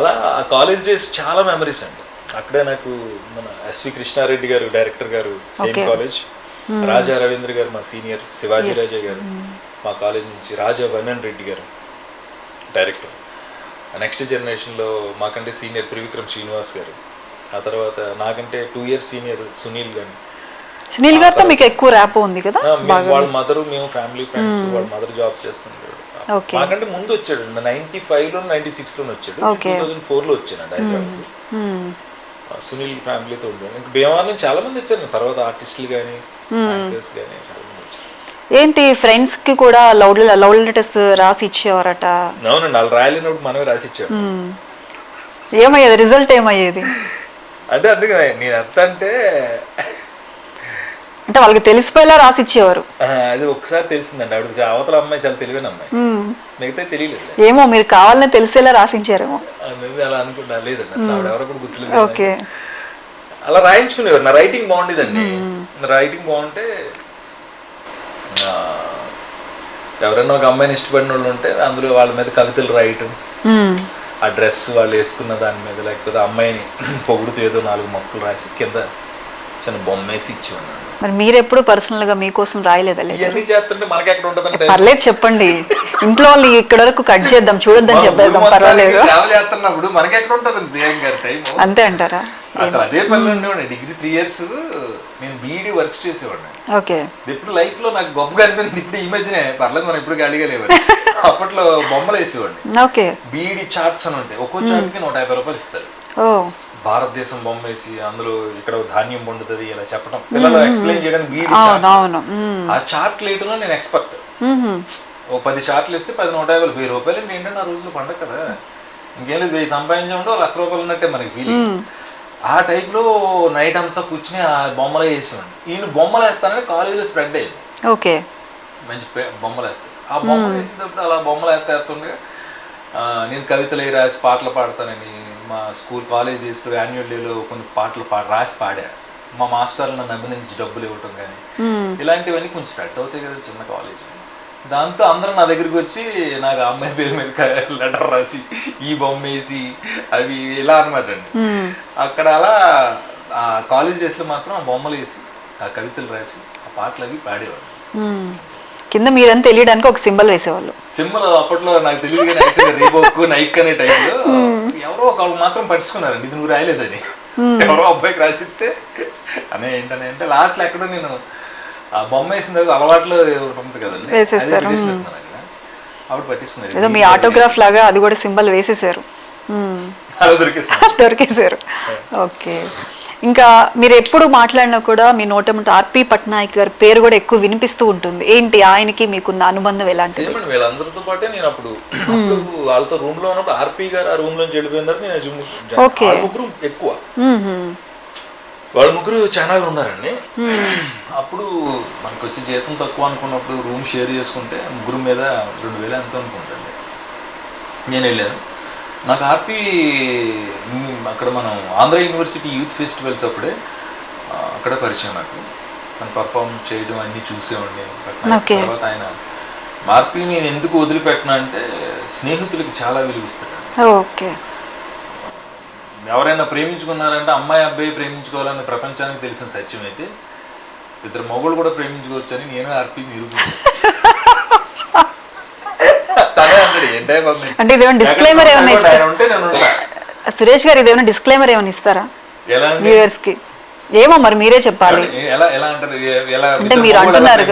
అలా ఆ college days చాలా మెమరీస్ అండి. అక్కడే నాకు మన ఎస్వి కృష్ణారెడ్డి గారు డైరెక్టర్ గారు సేమ్. కాలేజ్ రాజా రవీంద్ర గారు మా సీనియర్ శివాజీ రాజా గారు. మా కాలేజ్ నుంచి రాజా వనన్ రెడ్డి గారు డైరెక్టర్ నెక్స్ట్ జనరేషన్లో మాకంటే సీనియర్ త్రివిక్రమ్ శ్రీనివాస్ గారు. ఆ తర్వాత నాకంటే టూ ఇయర్స్ సీనియర్ సునీల్ గారు. సునీల్ గారితో మీకు ఎక్కువ ర్యాప్ ఉంది కదా వాళ్ళ మదర్ మేము ఫ్యామిలీ ఫ్రెండ్స్ వాళ్ళ మదర్ జాబ్ Okay. మాకంటే ముందు వచ్చాడు. నైన్టీ ఫైవ్లో నైన్టీ సిక్స్లో వచ్చాడు. టూ థౌసండ్ ఫోర్లో వచ్చాను హైదరాబాద్. సునీల్ ఫ్యామిలీతో ఉండాను ఇంకా భీమవరం నుంచి చాలా మంది వచ్చారు. తర్వాత ఆర్టిస్టులు కానీ యాక్టర్స్ కానీ చాలా మంది వచ్చారు. ఏంటి ఫ్రెండ్స్కి కూడా లవ్ లవ్ లెటర్స్ రాసి ఇచ్చేవారట? అవునండి. వాళ్ళు రాయలేనప్పుడు మనమే రాసిచ్చాడు మ్మ్. ఏమయ్యేది? రిజల్ట్ ఏమయ్యేది? అంటే అందుకే నేను ఎంత అంటే అంటే వాళ్ళకి తెలిసిపోయేలా రాసి ఇచ్చేవారు అది ఒకసారి తెలిసిందండి. ఆవిడ అవతల అమ్మాయి చాలా తెలివైన అమ్మాయి. మ్మ్. మిగతా తెలియలేదు ఏమో మీరు కావాలని తెలిసేలా రాసించారేమో మేము అలా అనుకుంటా లేదండి. అసలు ఆవిడ ఎవరో కూడా గుర్తులేదు ఓకే. అలా రాయించుకునేవారు. నా రైటింగ్ బాగుండేదండి. నా రైటింగ్ బాగుంటే ఎవరైనా ఒక అమ్మాయిని ఇష్టపడిన వాళ్ళు ఉంటే అందులో వాళ్ళ మీద కవితలు రాయటం. ఆ డ్రెస్ వాళ్ళు వేసుకున్న దాని మీద లేకపోతే అమ్మాయిని పొగుడుతూ ఏదో నాలుగు మొక్కలు రాసి కింద చిన్న బొమ్మ వేసి ఇచ్చి ఉన్నాను మరి మీరెప్పుడు పర్సనల్గా మీకోసం రాయలేదా లేదా ఇవన్నీ చేస్తుంటే మనకి ఎక్కడ ఉంటుందంటే పర్లేదు చెప్పండి. ఇంట్లో వాళ్ళు ఇక్కడ వరకు కట్ చేద్దాం చూడొద్దని చెప్పేద్దాం పర్వాలేదు. సేవ చేస్తున్నప్పుడు మనకి ఎక్కడ ఉంటుంది ప్రియాంక గారి టైం అంతే అంటారా? అసలు అదే పనిలో ఉండేవాడిని. డిగ్రీ త్రీ ఇయర్స్ నేను బీఈడి వర్క్స్ చేసేవాడిని. ఓకే. ఇప్పుడు లైఫ్లో నాకు గొప్పగా అనిపించింది. ఇప్పుడు ఈ మధ్యనే పర్లేదు మనం ఇప్పుడు ఖాళీగా లేవాలి అప్పట్లో బొమ్మలు వేసేవాడిని. ఓకే. బీఈడి చార్ట్స్ అని ఉంటాయి. ఒక్కో చార్ట్కి నూట యాభై రూపాయలు ఇస్తారు. భారతదేశం బొమ్మ వేసి అందులో ఇక్కడ ధాన్యం పండుతుంది ఇలా చెప్పడం పిల్లలు ఎక్స్ప్లెయిన్ చేయడానికి. ఆ చార్ట్ వేయడంలో నేను ఎక్స్పర్ట్. ఓ పది చార్ట్లు ఇస్తే పది నూట యాభై వెయ్యి రూపాయలు ఏంటంటే ఆ రోజులు పండగ కదా. ఇంకేం లేదు వెయ్యి సంపాదించామంటే లక్ష రూపాయలు ఉన్నట్టే మనకి ఫీలింగ్ ఆ టైప్లో నైట్ అంతా కూర్చుని ఆ బొమ్మలు వేసేవాడిని. ఈయన బొమ్మలు వేస్తానని కాలేజీలో స్ప్రెడ్ అయ్యింది. ఓకే. మంచి బొమ్మలు వేస్తాడు ఆ బొమ్మలు వేసేటప్పుడు అలా బొమ్మలు వేస్తా వేస్తుండగా నేను కవితలు రాసి పాటలు పాడతానని మా స్కూల్ కాలేజ్ డేస్లో యాన్యువల్ డేలో కొన్ని పాటలు పా రాసి పాడా మా మాస్టర్లు నన్ను అభినందించి డబ్బులు ఇవ్వటం కానీ. ఇలాంటివన్నీ కొంచెం స్ప్రెడ్ అవుతాయి కదా చిన్న కాలేజ్ దాంతో అందరూ నా దగ్గరికి వచ్చి నాకు అమ్మాయి పేరు మీద లెటర్ రాసి ఈ బొమ్మ వేసి అవి ఇలా అనమాట అండి. అక్కడ అలా ఆ కాలేజ్ డేస్లో మాత్రం ఆ బొమ్మలు వేసి ఆ కవితలు రాసి ఆ పాటలు అవి పాడేవాడు. కింద మీరని తెలియడానికి ఒక సింబల్ వేసేవాళ్ళు. సింబల్ అప్పట్లో నాకు తెలియదు కానీ రీబోక్ నైక్ అనే టైంలో ఎవరో ఒకళ్ళు మాత్రం పట్టించుకున్నారండి ఇది నువ్వు రాయలేదని ఎవరో అబ్బాయికి రాసిస్తే అనే ఏంటనే అంటే లాస్ట్లో ఎక్కడో నేను ఆ బొమ్మ వేసిన తర్వాత అలవాట్లో ఉంటుంది కదండి. ఆవిడ పట్టిస్తున్నారు ఏదో మీ ఆటోగ్రాఫ్ లాగా అది కూడా సింబల్ వేసేసారు. దొరికేస్తున్నారు దొరికేశారు ఓకే. ఇంకా మీరు ఎప్పుడు మాట్లాడినా కూడా మీ నోటముంట ఆర్పి పట్నాయక్ గారి పేరు కూడా ఎక్కువ వినిపిస్తూ ఉంటుంది. ఏంటి ఆయనకి మీకున్న అనుబంధం సేమ్ అండి వీళ్ళందరితో పాటే నేను అప్పుడు అప్పుడు వాళ్ళతో రూమ్లో ఉన్నప్పుడు ఆర్పి గారు ఆ రూమ్ లోంచి వెళ్ళిపోయిన తర్వాత నేను జుమ్ Okay. వాళ్ళ ముగ్గురు ఎక్కువ. వాళ్ళ ముగ్గురు ఛానల్ ఉన్నారండి. అప్పుడు మనకు వచ్చి జీతం తక్కువ అనుకున్నప్పుడు రూమ్ షేర్ చేసుకుంటే ముగ్గురు మీద రెండు వేలు ఎంత అనుకుంటండి నేను వెళ్ళాను. నాకు ఆర్పి అక్కడ మనం ఆంధ్ర యూనివర్సిటీ యూత్ ఫెస్టివల్స్ అప్పుడే అక్కడ పరిచయం నాకు. తను పర్ఫామ్ చేయడం అన్నీ చూసేవాడిని. తర్వాత ఆయన ఆర్పి నేను ఎందుకు వదిలిపెట్టినా అంటే స్నేహితులకి చాలా విలువిస్తాడు ఓకే. ఎవరైనా ప్రేమించుకున్నారంటే అమ్మాయి అబ్బాయి ప్రేమించుకోవాలని ప్రపంచానికి తెలిసిన సత్యం అయితే ఇద్దరు మొగుడు కూడా ప్రేమించుకోవచ్చని నేను ఆర్పి నిరూపించాను. తనే అన్నాడు ఏంటే? అంటే ఉంటే నేను ఉంటా. సురేష్ గారు ఇదేమైనా డిస్క్లైమర్ ఏమైనా ఇస్తారా? వ్యూవర్స్కి ఏమో మరి మీరే చెప్పాలి. ఎలా ఎలా అంటారు? ఏ- ఎలా అంటే మీరు అంటున్నారు.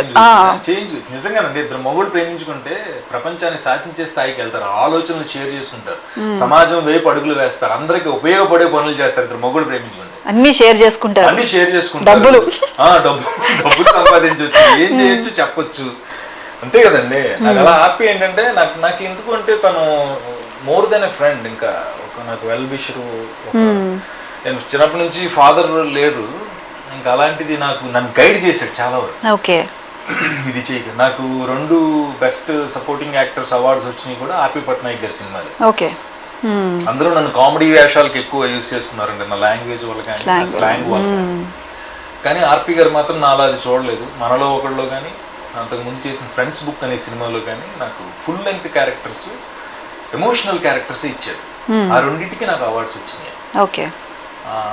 నిజంగానండి ఇద్దరు మొగుడు ప్రేమించుకుంటే ప్రపంచాన్ని శాసించే స్థాయికి వెళ్తారు. ఆలోచనలు షేర్ చేసుకుంటారు. సమాజం వైపు అడుగులు వేస్తారు. అందరికి ఉపయోగపడే పనులు చేస్తారు ఇద్దరు మొగుడు ప్రేమించుకుంటే. అన్ని షేర్ చేసుకుంటారు. అన్ని షేర్ చేసుకుంటారు. డబ్బులు. ఆ, డబ్బు డబ్బులు సంపాదించవచ్చు ఏం చేయొచ్చు చెప్పొచ్చు. అంతే కదండి. నాకు అలా హ్యాపీ ఏంటంటే నాకు నాకు ఎందుకు అంటే తను మోర్ దెన్ ఎ ఫ్రెండ్ ఇంకా. నాకు వెల్ విషరు నేను చిన్నప్పటి నుంచి ఫాదర్ లేడు. ఇంకా అలాంటిది నాకు నన్ను గైడ్ చేశాడు చాలా వరకు. ఓకే. ఇది చేయక నాకు రెండు బెస్ట్ సపోర్టింగ్ యాక్టర్స్ అవార్డ్స్ వచ్చినాయి కూడా ఆర్పి పట్నాయక్ గారి సినిమాలు. ఓకే. మ్మ్. అందరూ నన్ను కామెడీ వేషాలకు ఎక్కువ యూస్ చేసుకున్నారండి. నా లాంగ్వేజ్ వల్ల కానీ. స్లాంగ్ వల్ల కానీ. కానీ ఆర్పి గారు మాత్రం నా అలా అది చూడలేదు. మనలో ఒకళ్ళు కానీ అంతకు ముందు చేసిన ఫ్రెండ్స్ బుక్ అనే సినిమాలో కానీ నాకు full length characters emotional characters ఇచ్చారు. ఆ రెండింటికి నాకు అవార్డ్స్ వచ్చినాయి. ఓకే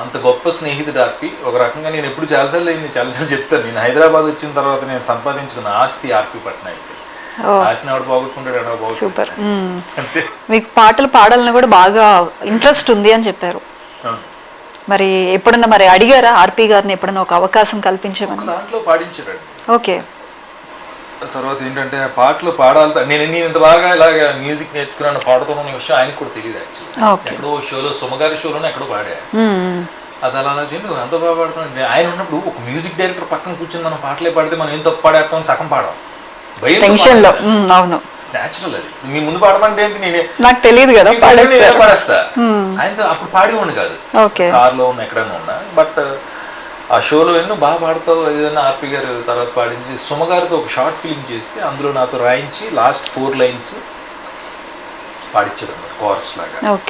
అంత గొప్ప స్నేహితుడు ఆర్పి ఒక రకంగా నేను ఎప్పుడు చాలాసార్లు అయింది చాలాసార్లు చెప్తాను. నేను హైదరాబాద్ వచ్చిన తర్వాత నేను సంపాదించుకున్న ఆస్తి ఆర్పి పట్నాయక్. ఆస్తిని ఆవిడ పోగొట్టుకుంటాడు సూపర్ అంతే. మీకు పాటలు పాడాలని కూడా బాగా ఇంట్రెస్ట్ ఉంది అని చెప్పారు. మరి ఎప్పుడన్నా మరి అడిగారా ఆర్పి గారిని ఎప్పుడన్నా ఒక అవకాశం కల్పించమని? దాంట్లో ఓకే తర్వాత ఏంటంటే పాటలు పాడాలి నేను నేను ఇంత బాగా ఇలాగ మ్యూజిక్ నేర్చుకున్నాను పాడుతున్న విషయం ఆయనకు కూడా తెలియదు యాక్చువల్లీ ఎక్కడో షోలో సుమగారి షోలోనే ఎక్కడో పాడా. అది అలా అలా చేయండి ఎంత బాగా పాడుతున్నావు? నేను ఆయన ఉన్నప్పుడు ఒక మ్యూజిక్ డైరెక్టర్ పక్కన కూర్చొని మనం పాటలే పాడితే మనం ఏం తప్పు పాడేస్తామని సగం పాడాం. భయం అవును. న్యాచురల్ అది. మీ ముందు పాడమంటే ఏంటి? నేనే నాకు తెలియదు కదా పాడేస్తా. ఆయనతో అప్పుడు పాడేవాడిని కాదు. కార్లో ఉన్న ఎక్కడైనా ఉన్నా బట్ ఆ షోలో ఎన్నో బాగా పాడతావు ఏదైనా ఆర్పి గారు తర్వాత పాడించి సుమగారితో ఒక షార్ట్ ఫిలిం చేస్తే అందులో నాతో రాయించి లాస్ట్ ఫోర్ లైన్స్ పాడించారు అన్నమాట కోరస్ లాగా